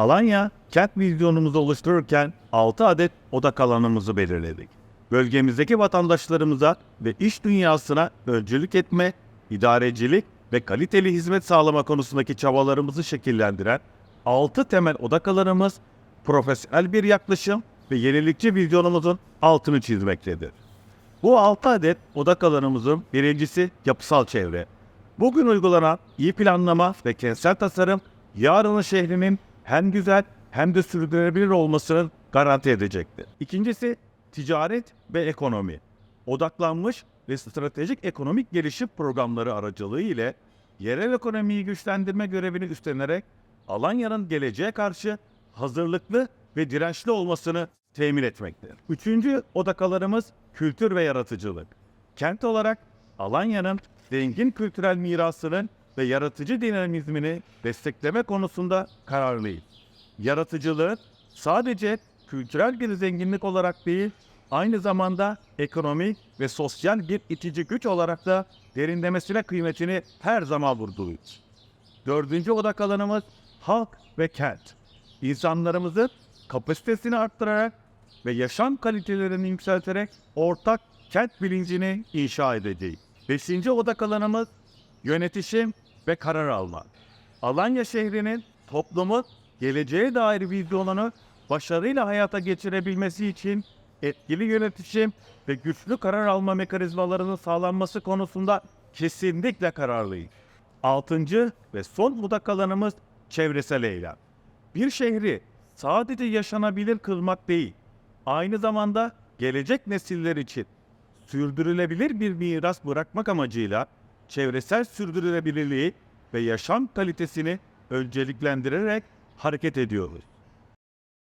Alanya kent vizyonumuzu oluştururken 6 adet odak alanımızı belirledik. Bölgemizdeki vatandaşlarımıza ve iş dünyasına öncülük etme, idarecilik ve kaliteli hizmet sağlama konusundaki çabalarımızı şekillendiren 6 temel odak alanımız profesyonel bir yaklaşım ve yenilikçi vizyonumuzun altını çizmektedir. Bu 6 adet odak alanımızın birincisi yapısal çevre. Bugün uygulanan iyi planlama ve kentsel tasarım yarının şehrinin hem güzel hem de sürdürülebilir olmasını garanti edecektir. İkincisi ticaret ve ekonomi. Odaklanmış ve stratejik ekonomik gelişim programları aracılığı ile yerel ekonomiyi güçlendirme görevini üstlenerek Alanya'nın geleceğe karşı hazırlıklı ve dirençli olmasını temin etmektir. Üçüncü odak alanımız kültür ve yaratıcılık. Kent olarak Alanya'nın zengin kültürel mirasının ve yaratıcı dinamizmini destekleme konusunda kararlıyız. Yaratıcılığın sadece kültürel bir zenginlik olarak değil, aynı zamanda ekonomik ve sosyal bir itici güç olarak da derinlemesine kıymetini her zaman vurguluyoruz. Dördüncü odak alanımız halk ve kent. İnsanlarımızın kapasitesini arttırarak ve yaşam kalitelerini yükselterek ortak kent bilincini inşa edeceğiz. Beşinci odak alanımız yönetişim ve karar alma. Alanya şehrinin toplumun geleceğe dair vizyonunu başarıyla hayata geçirebilmesi için etkili yönetişim ve güçlü karar alma mekanizmalarının sağlanması konusunda kesinlikle kararlıyız. Altıncı ve son odak alanımız çevresel eylem. Bir şehri sadece yaşanabilir kılmak değil, aynı zamanda gelecek nesiller için sürdürülebilir bir miras bırakmak amacıyla çevresel sürdürülebilirliği ve yaşam kalitesini önceliklendirerek hareket ediyoruz.